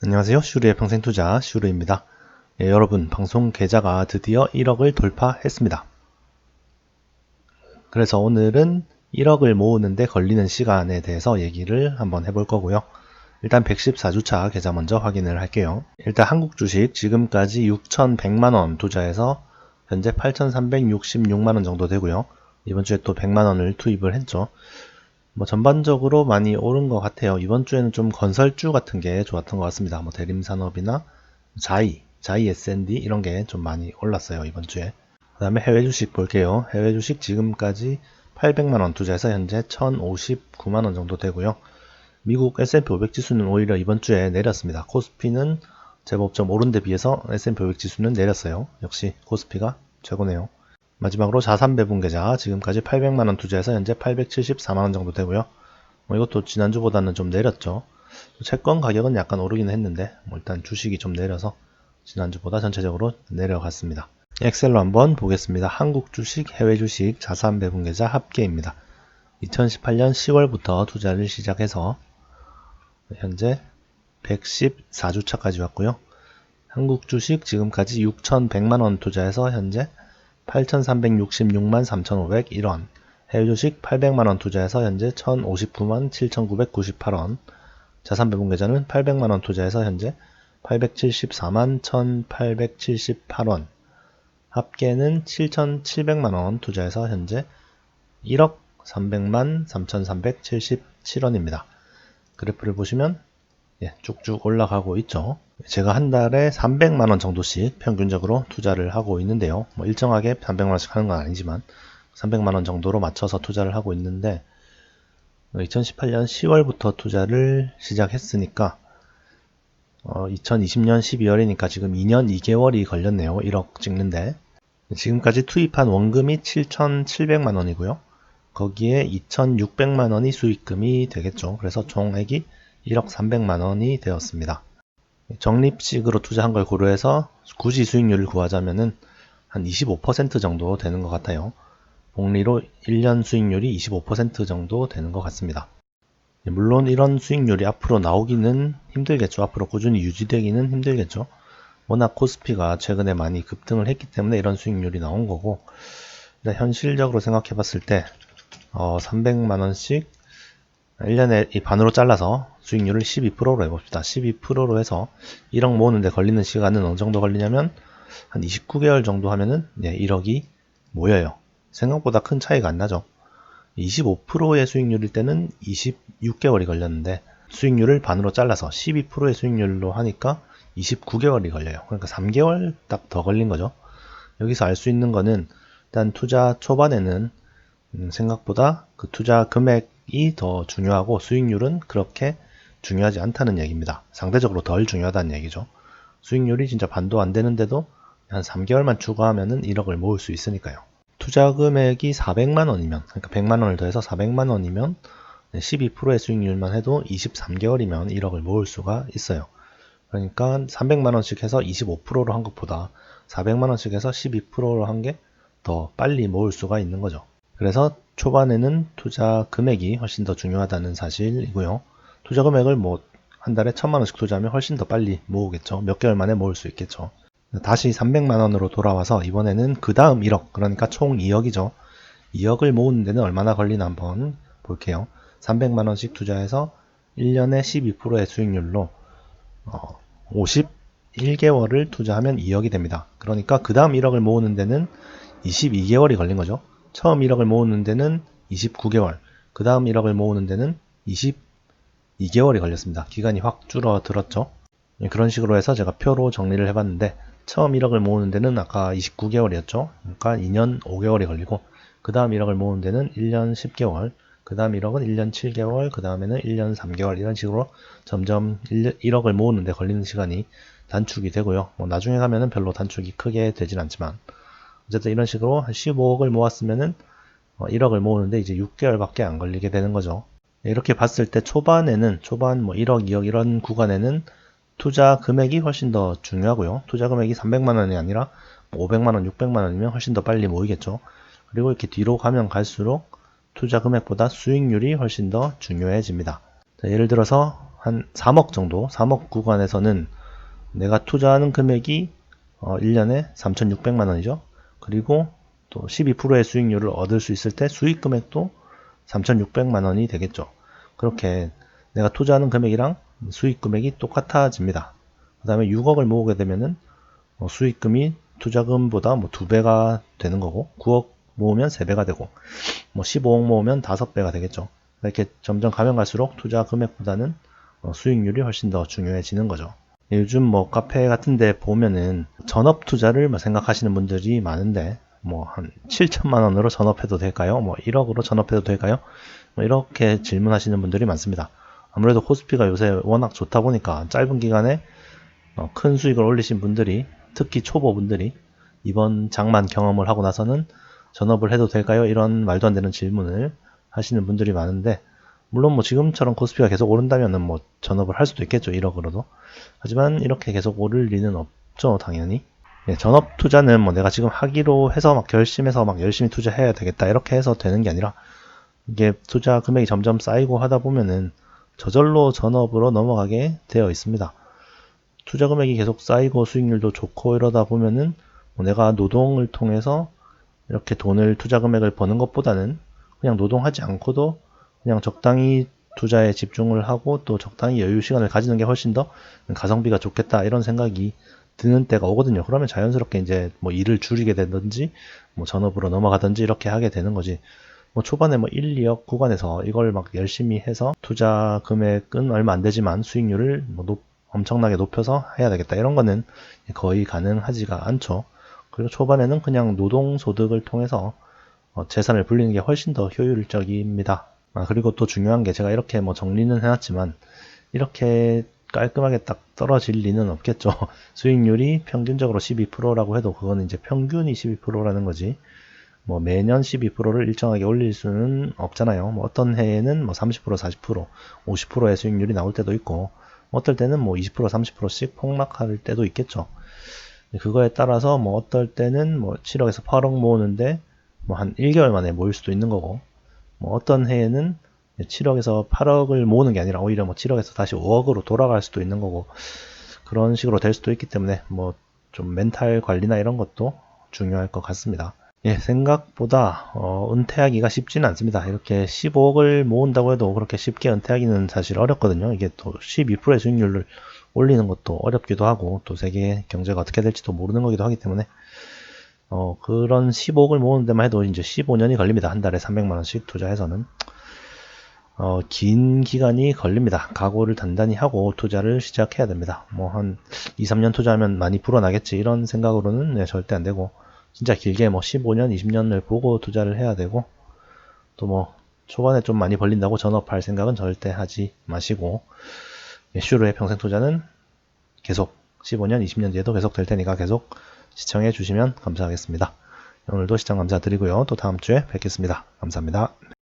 안녕하세요. 슈르의 평생 투자 슈르입니다. 예, 여러분, 방송 계좌가 드디어 1억을 돌파했습니다. 그래서 오늘은 1억을 모으는데 걸리는 시간에 대해서 얘기를 한번 해볼 거고요. 일단 114주차 계좌 먼저 확인을 할게요. 일단 한국 주식 지금까지 6,100만원 투자해서 현재 8,366만원 정도 되고요. 이번 주에 또 100만원을 투입을 했죠. 뭐 전반적으로 많이 오른 것 같아요. 이번 주에는 좀 건설주 같은 게 좋았던 것 같습니다. 뭐 대림산업이나 자이, 자이 S&D 이런 게 좀 많이 올랐어요. 이번 주에. 그 다음에 해외 주식 볼게요. 해외 주식 지금까지 800만원 투자해서 현재 1059만원 정도 되고요. 미국 S&P 500 지수는 오히려 이번 주에 내렸습니다. 코스피는 제법 좀 오른 데 비해서 S&P 500 지수는 내렸어요. 역시 코스피가 최고네요. 마지막으로 자산 배분 계좌 지금까지 800만원 투자해서 현재 874만원 정도 되고요. 뭐 이것도 지난주보다는 좀 내렸죠. 채권 가격은 약간 오르기는 했는데 뭐 일단 주식이 좀 내려서 지난주보다 전체적으로 내려갔습니다. 엑셀로 한번 보겠습니다. 한국 주식, 해외 주식, 자산 배분 계좌 합계입니다. 2018년 10월부터 투자를 시작해서 현재 114주차까지 왔고요. 한국 주식 지금까지 6,100만원 투자해서 현재 8,366만 3,501원, 해외 주식 800만원 투자해서 현재 1,059만 7,998원, 자산 배분 계좌는 800만원 투자해서 현재 874만 1,878원, 합계는 7,700만원 투자해서 현재 1억 300만 3,377원입니다. 그래프를 보시면 예, 쭉쭉 올라가고 있죠. 제가 한 달에 300만원 정도씩 평균적으로 투자를 하고 있는데요. 뭐 일정하게 300만원씩 하는 건 아니지만 300만원 정도로 맞춰서 투자를 하고 있는데 2018년 10월부터 투자를 시작했으니까 어, 2020년 12월이니까 지금 2년 2개월이 걸렸네요. 1억 찍는데 지금까지 투입한 원금이 7,700만 원이고요. 거기에 2,600만 원이 수익금이 되겠죠. 그래서 총액이 1억 300만 원이 되었습니다. 적립식으로 투자한 걸 고려해서 굳이 수익률을 구하자면은 한 25% 정도 되는 것 같아요. 복리로 1년 수익률이 25% 정도 되는 것 같습니다. 물론 이런 수익률이 앞으로 나오기는 힘들겠죠. 앞으로 꾸준히 유지되기는 힘들겠죠. 워낙 코스피가 최근에 많이 급등을 했기 때문에 이런 수익률이 나온 거고 현실적으로 생각해 봤을 때 어, 300만원씩 1년에 이 반으로 잘라서 수익률을 12%로 해봅시다. 12%로 해서 1억 모으는데 걸리는 시간은 어느 정도 걸리냐면 한 29개월 정도 하면은 네, 1억이 모여요. 생각보다 큰 차이가 안 나죠. 25%의 수익률일 때는 26개월이 걸렸는데 수익률을 반으로 잘라서 12%의 수익률로 하니까 29개월이 걸려요. 그러니까 3개월 딱 더 걸린 거죠. 여기서 알 수 있는 거는 일단 투자 초반에는 음, 생각보다 그 투자 금액이 더 중요하고 수익률은 그렇게 중요하지 않다는 얘기입니다. 상대적으로 덜 중요하다는 얘기죠. 수익률이 진짜 반도 안 되는데도 한 3개월만 추가하면은 1억을 모을 수 있으니까요. 투자 금액이 400만 원이면 그러니까 100만 원을 더해서 400만 원이면 12%의 수익률만 해도 23개월이면 1억을 모을 수가 있어요. 그러니까 300만 원씩 해서 25%로 한 것보다 400만 원씩 해서 12%로 한 게 더 빨리 모을 수가 있는 거죠. 그래서 초반에는 투자 금액이 훨씬 더 중요하다는 사실이고요. 투자 금액을 뭐 한 달에 천만 원씩 투자하면 훨씬 더 빨리 모으겠죠. 몇 개월 만에 모을 수 있겠죠. 다시 300만 원으로 돌아와서 이번에는 그 다음 1억 그러니까 총 2억이죠. 2억을 모으는 데는 얼마나 걸리나 한번 볼게요. 300만 원씩 투자해서 1년에 12%의 수익률로 어, 51개월을 투자하면 2억이 됩니다. 그러니까 그 다음 1억을 모으는 데는 22개월이 걸린 거죠. 처음 1억을 모으는 데는 29개월, 그 다음 1억을 모으는 데는 22개월이 걸렸습니다. 기간이 확 줄어들었죠. 예, 그런 식으로 해서 제가 표로 정리를 해봤는데 처음 1억을 모으는 데는 아까 29개월이었죠. 그러니까 2년 5개월이 걸리고 그 다음 1억을 모으는 데는 1년 10개월, 그 다음 1억은 1년 7개월, 그 다음에는 1년 3개월 이런 식으로 점점 1, 억을 모으는 데 걸리는 시간이 단축이 되고요. 뭐 나중에 가면은 별로 단축이 크게 되진 않지만 어쨌든 이런 식으로 한 15억을 모았으면은 1억을 어, 모으는데 이제 6개월밖에 안 걸리게 되는 거죠. 이렇게 봤을 때 초반에는 초반 뭐 1억, 2억 이런 구간에는 투자 금액이 훨씬 더 중요하고요. 투자 금액이 300만 원이 아니라 500만 원, 600만 원이면 훨씬 더 빨리 모이겠죠. 그리고 이렇게 뒤로 가면 갈수록 투자 금액보다 수익률이 훨씬 더 중요해집니다. 자, 예를 들어서 한 3억 정도, 3억 구간에서는 내가 투자하는 금액이 어, 1년에 3,600만 원이죠. 그리고 또 12%의 수익률을 얻을 수 있을 때 수익 금액도 3,600만 원이 되겠죠. 그렇게 내가 투자하는 금액이랑 수익 금액이 똑같아집니다. 그 다음에 6억을 모으게 되면은 어, 수익금이 투자금보다 뭐 2배가 되는 거고 9억 모으면 3배가 되고 뭐 15억 모으면 5배가 되겠죠. 이렇게 점점 가면 갈수록 투자 금액보다는 어, 수익률이 훨씬 더 중요해지는 거죠. 요즘 뭐 카페 같은 데 보면은 전업 투자를 뭐 생각하시는 분들이 많은데 뭐 한 7천만 원으로 전업해도 될까요? 뭐 1억으로 전업해도 될까요? 뭐 이렇게 질문하시는 분들이 많습니다. 아무래도 코스피가 요새 워낙 좋다 보니까 짧은 기간에 어, 큰 수익을 올리신 분들이 특히 초보분들이 이번 장만 경험을 하고 나서는 전업을 해도 될까요? 이런 말도 안 되는 질문을 하시는 분들이 많은데 물론 뭐 지금처럼 코스피가 계속 오른다면은 뭐 전업을 할 수도 있겠죠 1억으로도 하지만 이렇게 계속 오를 리는 없죠 당연히 네, 전업 투자는 뭐 내가 지금 하기로 해서 막 결심해서 막 열심히 투자해야 되겠다 이렇게 해서 되는 게 아니라 이게 투자 금액이 점점 쌓이고 하다 보면은 저절로 전업으로 넘어가게 되어 있습니다. 투자 금액이 계속 쌓이고 수익률도 좋고 이러다 보면은 뭐 내가 노동을 통해서 이렇게 돈을 투자 금액을 버는 것보다는 그냥 노동하지 않고도 그냥 적당히 투자에 집중을 하고 또 적당히 여유 시간을 가지는 게 훨씬 더 가성비가 좋겠다 이런 생각이 드는 때가 오거든요. 그러면 자연스럽게 이제 뭐 일을 줄이게 되든지 뭐 전업으로 넘어가든지 이렇게 하게 되는 거지. 뭐 초반에 뭐 1, 2억 구간에서 이걸 막 열심히 해서 투자 금액은 얼마 안 되지만 수익률을 뭐 높, 엄청나게 높여서 해야 되겠다. 이런 거는 거의 가능하지가 않죠. 그리고 초반에는 그냥 노동 소득을 통해서 어, 재산을 불리는 게 훨씬 더 효율적입니다. 아, 그리고 또 중요한 게 제가 이렇게 뭐 정리는 해놨지만 이렇게 깔끔하게 딱 떨어질 리는 없겠죠. 수익률이 평균적으로 12%라고 해도 그거는 이제 평균이 12%라는 거지. 뭐 매년 12%를 일정하게 올릴 수는 없잖아요. 뭐 어떤 해에는 뭐 30%, 40%, 50%의 수익률이 나올 때도 있고 어떨 때는 뭐 20%, 30%씩 폭락할 때도 있겠죠. 그거에 따라서 뭐 어떨 때는 뭐 7억에서 8억 모으는데 뭐 한 1개월 만에 모일 수도 있는 거고 뭐 어떤 해에는 7억에서 8억을 모으는 게 아니라 오히려 뭐 7억에서 다시 5억으로 돌아갈 수도 있는 거고 그런 식으로 될 수도 있기 때문에 뭐 좀 멘탈 관리나 이런 것도 중요할 것 같습니다. 예, 생각보다 어, 은퇴하기가 쉽지는 않습니다. 이렇게 15억을 모은다고 해도 그렇게 쉽게 은퇴하기는 사실 어렵거든요. 이게 또 12%의 수익률을 올리는 것도 어렵기도 하고 또 세계 경제가 어떻게 될지도 모르는 거기도 하기 때문에 어, 그런 15억을 모으는 데만 해도 이제 15년이 걸립니다. 한 달에 300만 원씩 투자해서는 어, 긴 기간이 걸립니다. 각오를 단단히 하고 투자를 시작해야 됩니다. 뭐 한 2, 3년 투자하면 많이 불어나겠지 이런 생각으로는 네, 절대 안 되고 진짜 길게 뭐 15년, 20년을 보고 투자를 해야 되고 또 뭐 초반에 좀 많이 벌린다고 전업할 생각은 절대 하지 마시고 예, 슈르의 평생 투자는 계속 15년, 20년 뒤에도 계속 될 테니까 계속 시청해 주시면 감사하겠습니다. 오늘도 시청 감사드리고요. 또 다음 주에 뵙겠습니다. 감사합니다.